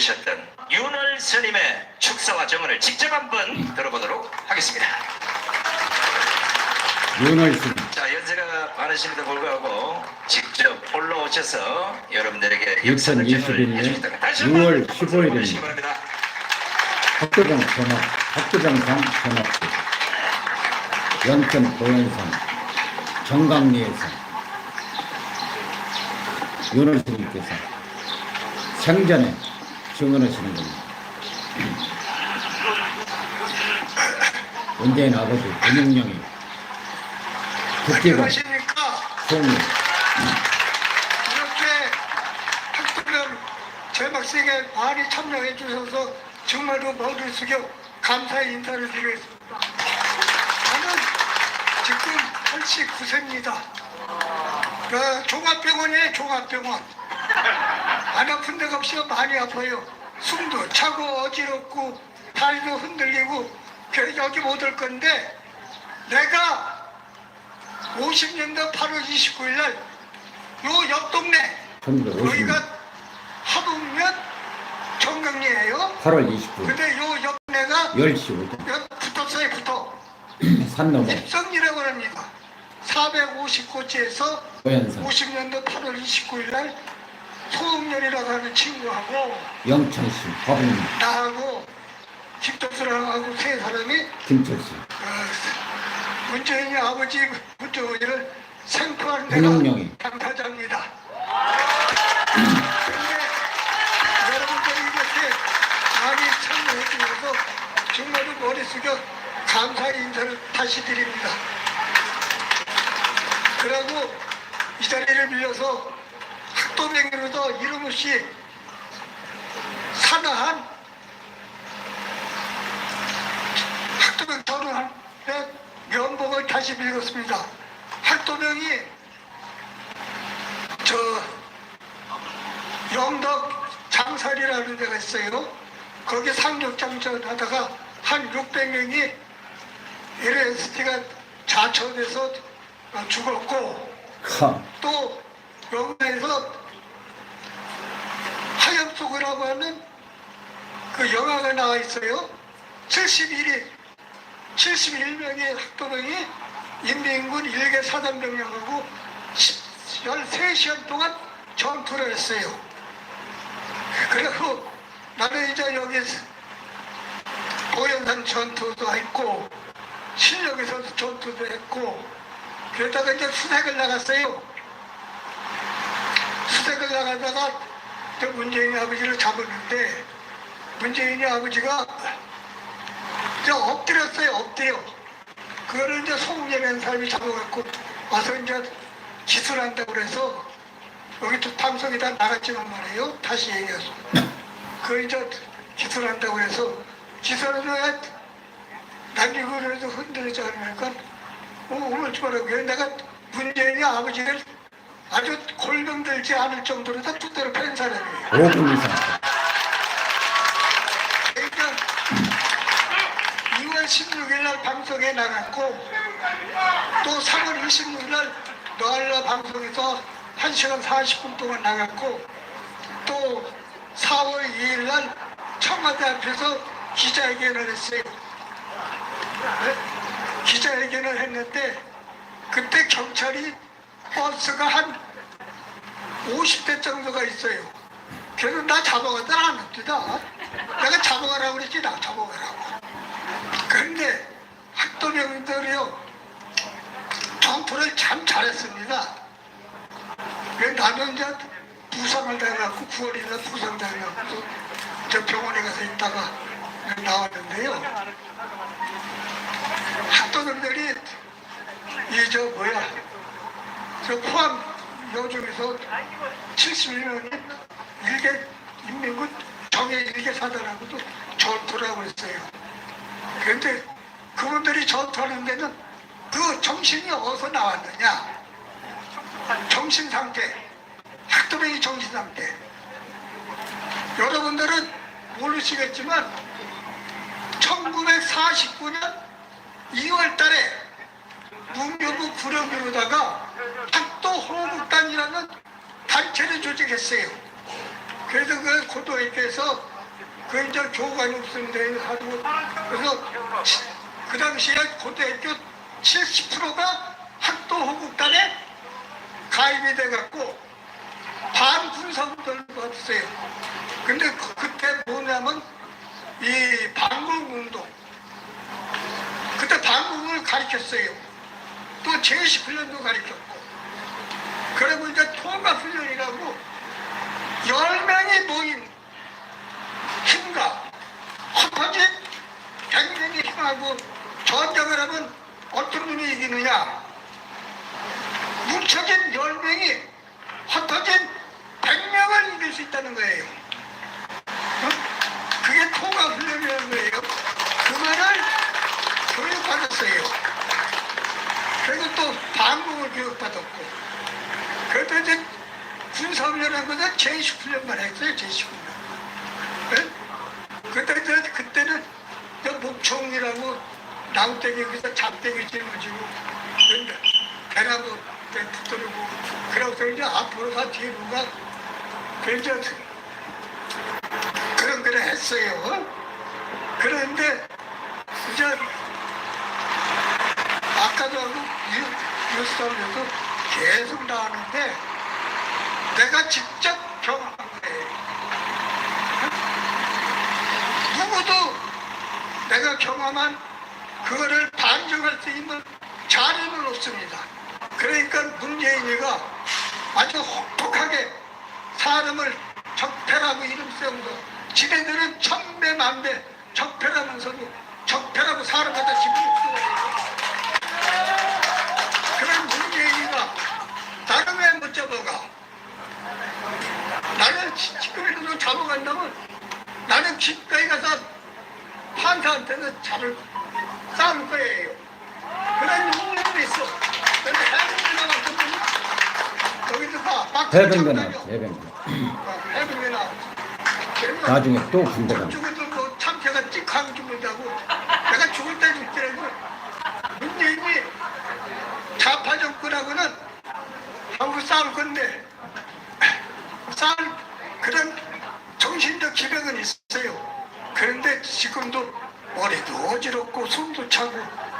주셨던 윤월 스님의 축사와 정언을 직접 한번 들어보도록 하겠습니다. 윤월신 자 연세가 많으심에도 불구하고 직접 올라오셔서 여러분들에게 2021년 해주셨다는 다시 한번 6월 박수 15일 입니다. 보내주시기 바랍니다. 학교장 전업, 학교장상 전업식 연천 보현상 정강리에서 윤월신님께서 생전에 증언하시는 겁니다. 문재인 아버지 국기가 안녕하십니까. 송이 제막식에 많이 참여해 주셔서 정말로 머리 숙여 감사의 인사를 드리겠습니다. 저는 지금 89세입니다. 그 종합병원이에요, 종합병원. 안 아픈 데가 없어요, 많이 아파요. 숨도 차고 어지럽고 다리도 흔들리고 그래서 여기 못 올 건데 내가 50년도 8월 29일 날요 옆 동네 1950년 여기가 하동면 정강리예요. 8월 29일 근데 요 옆 동네가 10시 5분 옆 붙었어요 붙어. 산 넘어 입성이라고 합니다. 450고지에서 보현상 50년도 8월 29일 날 소음열이라고 하는 친구하고 영천시 법인 나하고 김덕수랑하고 세 사람이 김철씨 어, 문재인이 아버지 문재인을 생포한. 데가 당사자입니다. 그런데 여러분들이 이렇게 많이 참여해 주셔서 정말로 머리 숙여 감사의 인사를 다시 드립니다. 그리고 이 자리를 빌려서 학도명으로도 이름 없이 산화한 학도병 전후한 면목을 다시 빌겠습니다. 학도병이 저 영덕 장살이라는 데가 있어요. 거기 상륙장전 하다가 한 600명이 LST가 자처돼서 죽었고 카또 영화에서 속이라고 하는 그 영화가 나와 있어요. 71인, 71명의 학도병이 인민군 일개 사단병력하고 13시간 동안 전투를 했어요. 그리고 나는 이제 여기 보현산 전투도 했고 실력에서도 전투도 했고 그러다가 이제 수색을 나갔어요. 수색을 나가다가 저 문재인 아버지를 잡았는데 문재인이 아버지가 저 엎드렸어요 엎드려. 그거를 이제 송재라는 사람이 잡아갖고 와서 이제 기술한다고 그래서 여기 또 방송에다 나갔지만 말이에요. 다시 얘기해서. 그 이제 기술한다고 그래서 기술을 남기고 그래도 흔들리지 않으니까? 어, 오늘지 말라고. 내가 문재인이 아버지를 아주 골병들지 않을 정도로 다 뚜대로 팬 사람이에요 5분 이상 그러니까 2월 16일 날 방송에 나갔고 또 3월 26일 날 너알라 방송에서 1시간 40분 동안 나갔고 또 4월 2일 날 청와대 앞에서 기자회견을 했어요. 네? 기자회견을 했는데 그때 경찰이 버스가 한 50대 정도가 있어요. 그래서 나 잡아가다 안 합니다. 내가 잡아가라고 그랬지, 나 잡아가라고. 그런데 학도병들이요, 전투를 참 잘했습니다. 왜 나는 이제 부상을 당해갖고 9월이나 부상 당해갖고 저 병원에 가서 있다가 나왔는데요. 학도병들이 이 저 뭐야, 저 포함 여중에서 71명이 일개 인민군 정예 일개 사단하고도 전투를 하고 있어요. 그런데 그분들이 전투하는 데는 그 정신이 어디서 나왔느냐? 정신 상태, 학도병이 정신 상태. 여러분들은 모르시겠지만 1949년 2월 달에 문교부 구령으로다가 호국단이라는 단체를 조직했어요. 그래서 그 고등학교에서 그 이제 교관이 없는데 하고 그래서 치- 그 당시에 고등학교 70%가 학도 호국단에 가입이 돼갖고 반군사운동을 했어요. 근데 그, 그때 뭐냐면 이 반공운동 그때 반공을 가르쳤어요. 또 제시훈련도 가르쳤고 그리고 이제 통합 훈련이라고 열 명이 모인 힘과 흩어진 백명의 힘하고 전쟁을 하면 어떤 놈이 이기느냐 뭉쳐진 열 명이 흩어진 백 명을 이길 수 있다는 거예요. 어? 그게 통합 훈련이라는 거예요. 그거를 교육받았어요. 그리고 또 방공을 교육받았고. 그래도 이제 군사훈련한 것은 제19훈련만 했어요, 제19훈련. 네? 그때, 이제 그때는 저 목총이라고 나무떼기 그래서 잡떼기 짊어지고 때 붙들고 그러고서 이제 앞으로 가 뒤로 가 그래서 그런 거를 했어요. 그런데 이제 아까도 하고 뉴스타운에도 계속 나왔는데 내가 직접 경험한 거예요. 누구도 내가 경험한 그거를 반증할 수 있는 자료는 없습니다. 그러니까 문재인이가 아주 혹독하게 사람을 적폐라고 이름 세우고 지네들은 천배 만배 적폐라면서도 적폐라고 사람 갖다 집어넣고 판사한테는 잡을 싸울 거예요. 그런 능력도 있어. 근데 해병대가 같은 거기서 봐. 막 해병대 잡아다녀. 나왔어, 해병대. 어, 해병대 나왔어. 그러면 나중에 또 군대 가 죽어도 뭐 참새가 찍하고 죽는다고 내가 죽을 때 죽더라도 문재인이 좌파 정권하고는 한국 싸울 건데 싸울 그런 정신적 기력은 있어요 그런데 지금도 머리도 어지럽고 숨도 차고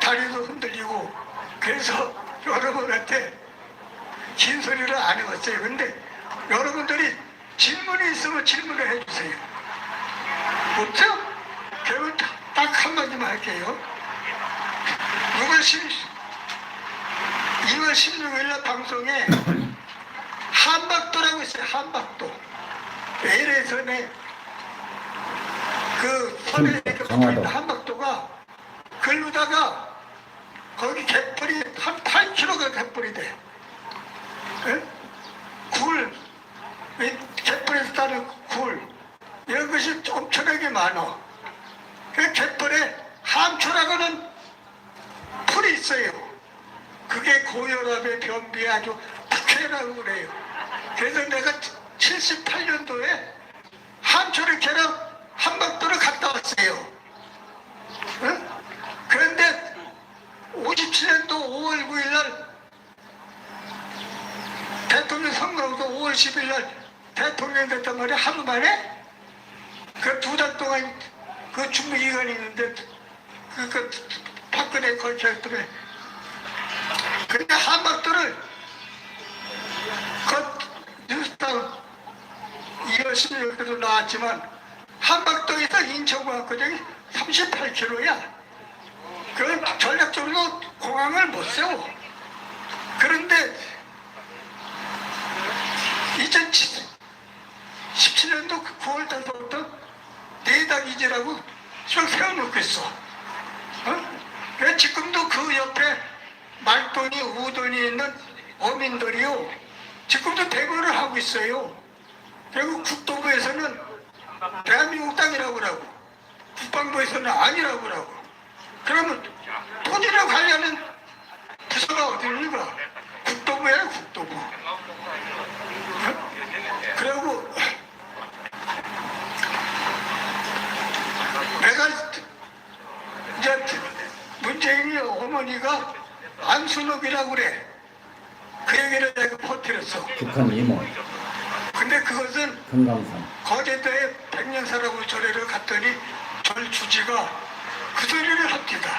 다리도 흔들리고 그래서 여러분한테 긴 소리를 안 해봤어요 근데 여러분들이 질문이 있으면 질문을 해주세요 없죠? 그러면 딱- 딱 한마디만 할게요. 6월 10, 2월 16일 날 방송에 한박도라고 있어요. 한박도. LA선에 그 선에 그 강화도. 한박도가 걸르다가 거기 갯벌이 한 8km가 갯벌이 돼. 예? 굴, 이 갯벌에서 따는 굴, 이런 것이 엄청나게 많아. 그 갯벌에 함초라고는 풀이 있어요. 그게 고혈압의 변비에 아주 특혜라고 그래요. 그래서 내가 78년도에 함초를 캐러 한박도를 갔다 왔어요. 응? 그런데 57년도 5월 9일 날 대통령 선거하고 5월 10일 날 대통령 됐단 말이야 하루 만에 그 두 달 동안 그 준비 기간이 있는데 그, 그 박근혜 걸쳤더니 근데 한박도를 그 뉴스타운 2월 16일에도 나왔지만 한박도에서 인천공항까지 38km야 그 전략적으로 공항을 못 세워 그런데 2017년도 9월 달부터 내당 이제라고 쭉 세워놓고 있어. 어? 지금도 그 옆에 말돈이 우돈이 있는 어민들이요. 지금도 대거를 하고 있어요. 그리고 국토부에서는 대한민국 땅이라고 그러고 국방부에서는 아니라고 그러고 그러면 토지를 관리하는 부서가 어디입니까? 국토부야 국토부. 어? 그리고 내가 이제 문재인이 어머니가 안수는 그 얘기를 내가 퍼뜨렸어. 북한 이모 근데 그것은 금강산 거제도에 백년사라고 절에를 갔더니 절 주지가 그 소리를 합니다.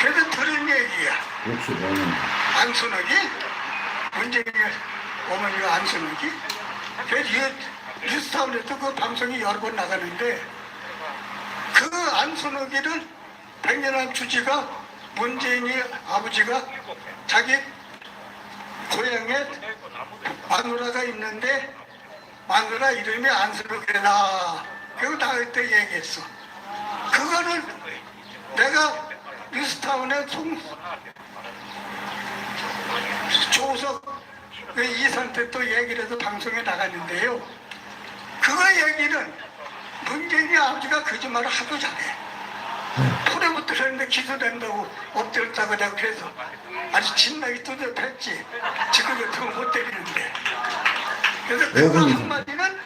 그래서 들은 얘기야. 65년 안순옥이? 문재인의 어머니가 안순옥이? 그래서 이 뉴스타운에서 그 방송이 여러 번 나가는데 그 안순옥이를 백년한 주지가 문재인이 아버지가 자기 고향에 마누라가 있는데 마누라 이름이 안순옥이다. 그리고 나 그때 얘기했어 그거를 내가 뉴스타운에 송, 조석 그 이사한테 또 얘기를 해서 방송에 나갔는데요. 그거 얘기는 문재인이 아버지가 거짓말을 하도 잘해. 손에 못 들었는데 기소된다고 엎드렸다고 내가 그래서 아주 진나게 두드렸지. 지금 같으면 못 때리는데. 그래서 그거 오분이 한마디는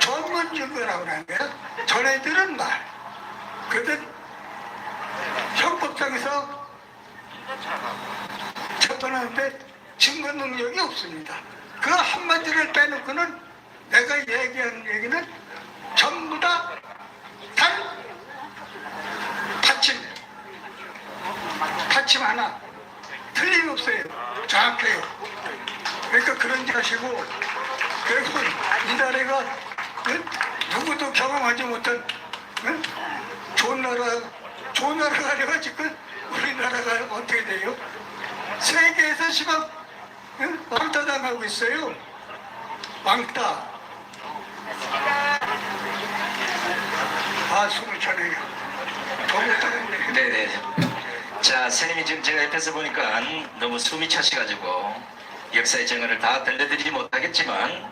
전문 증거라고 하는 거야. 전애들은 말. 그래도 형법상에서 처분하는데 증거 능력이 없습니다. 그 한마디를 빼놓고는 내가 얘기한 얘기는 전부 다 단 받침 받침 하나 틀림없어요. 정확해요. 그러니까 그런지 하시고 그리고 이 나라가 응? 누구도 경험하지 못한 응? 좋은 나라 좋은 나라가 돼가지고 우리나라가 어떻게 돼요? 세계에서 지금 응? 왕따 당하고 있어요. 왕따. 아 숨을 차네요. 너무 따뜻네. 네네. 자, 스님이 지금 제가 옆에서 보니까 너무 숨이 차시가지고 역사의 증언을 다 들려드리지 못하겠지만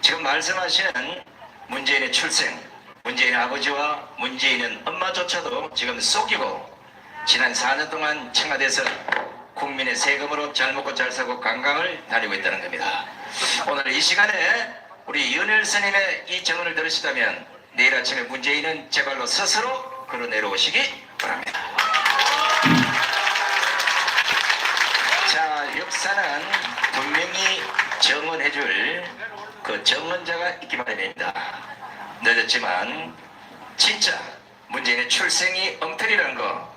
지금 말씀하시는 문재인의 출생, 문재인의 아버지와 문재인은 엄마조차도 지금 속이고 지난 4년 동안 청와대에서 국민의 세금으로 잘 먹고 잘 살고 관광을 다니고 있다는 겁니다. 오늘 이 시간에 우리 윤일 스님의 이 증언을 들으시다면 내일 아침에 문재인은 제발로 스스로 걸어 내려오시기 바랍니다. 자, 역사는 분명히 정언해줄 그 정언자가 있기 마련입니다. 늦었지만 진짜 문재인의 출생이 엉터리라는 거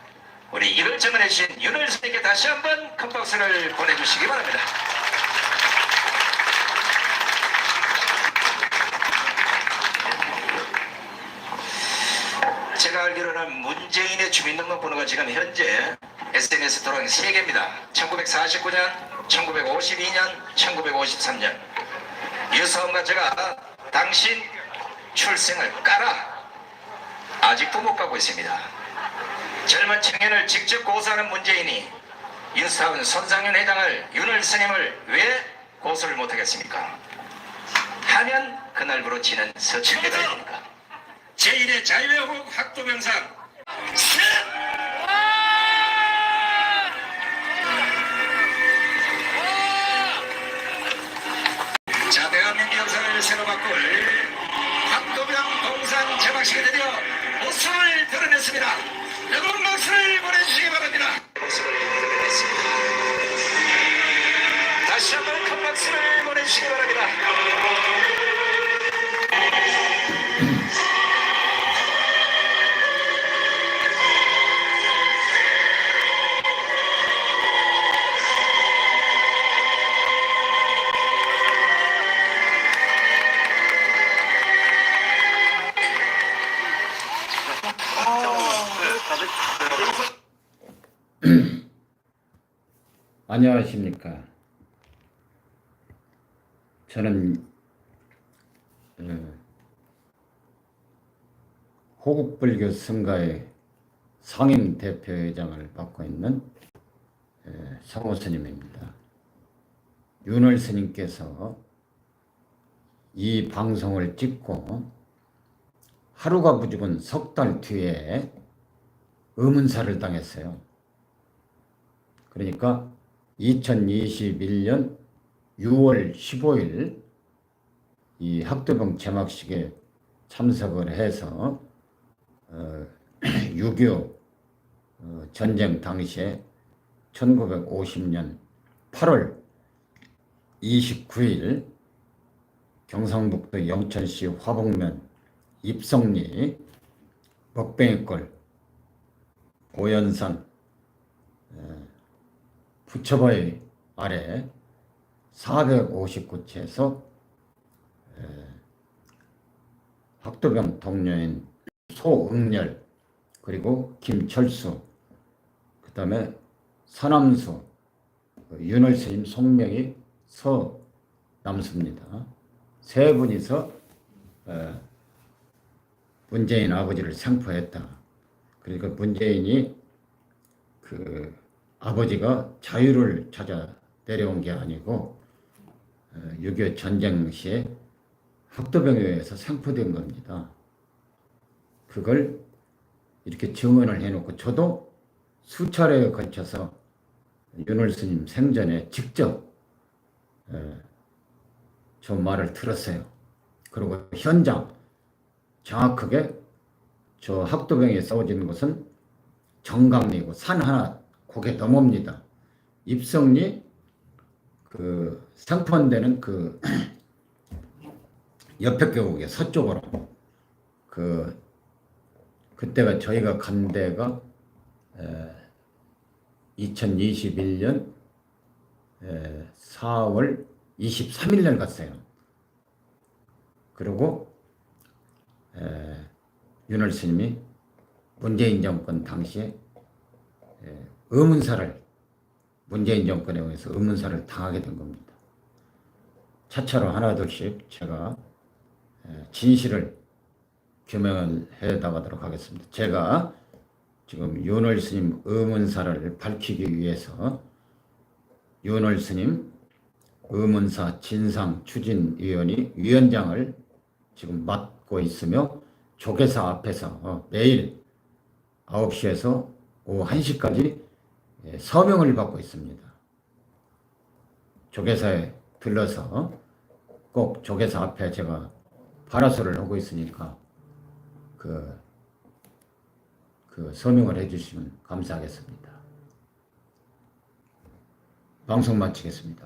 우리 이걸 정언해 주신 윤을 선생님께 다시 한번 큰 박수를 보내주시기 바랍니다. 제가 알기로는 문재인의 주민등록 번호가 지금 현재 SNS 도랑 3개입니다. 1949년, 1952년, 1953년. 유서원과 제가 당신 출생을 깔아 아직도 못 가고 있습니다. 젊은 청년을 직접 고소하는 문재인이 윤사훈 손상윤 회장을 윤을 스님을 왜 고소를 못하겠습니까? 하면 그날부로 지는 서천대다입니까? 제1의 자유외국 학도병상 셋! 자 대한민국 역사를 새로 학도병 드디어 모습을 드러냈습니다 안녕하십니까. 저는 어, 호국불교 성가의 상임 대표회장을 맡고 있는 에, 성호 스님입니다. 윤월 스님께서 이 방송을 찍고 하루가 무조건 석달 뒤에 의문사를 당했어요. 그러니까 2021년 6월 15일 이 학도병 개막식에 참석을 해서 어, 6.25 어, 전쟁 당시에 1950년 8월 29일 경상북도 영천시 화북면 입성리 먹뱅이골 오연산 부처바위 아래 459채에서 학도병 동료인 소응열 그리고 김철수 그 다음에 서남수 윤월 스님 송명이 서남수입니다. 세 분이서 에, 문재인 아버지를 생포했다. 그러니까 문재인이 그 아버지가 자유를 찾아 내려온 게 아니고 6.25 전쟁 시에 학도병에 의해서 생포된 겁니다. 그걸 이렇게 증언을 해놓고 저도 수차례에 걸쳐서 윤월 스님 생전에 직접 에, 저 말을 들었어요. 그리고 현장 정확하게 저 학도병에 싸워지는 것은 정강리고 산 하나 고개 넘어옵니다. 입성리 그 상포원되는 그 옆에 계곡의 서쪽으로 그 그때가 저희가 간 데가 에, 2021년 에, 4월 23일 날 갔어요. 그리고 에, 윤월 스님이 문재인 정권 당시에 에, 의문사를 문재인 정권에 의해서 의문사를 당하게 된 겁니다. 차차로 하나둘씩 제가 에, 진실을 규명을 해 나가도록 하겠습니다. 제가 지금 윤월 스님 의문사를 밝히기 위해서 윤월 스님 의문사 진상 추진위원회 위원장을 지금 맡고 있으며 조계사 앞에서 어, 매일 9시에서 오후 1시까지 예, 서명을 받고 있습니다. 조계사에 들러서 꼭 조계사 앞에 제가 발화소를 하고 있으니까 그, 그 서명을 해주시면 감사하겠습니다. 방송 마치겠습니다.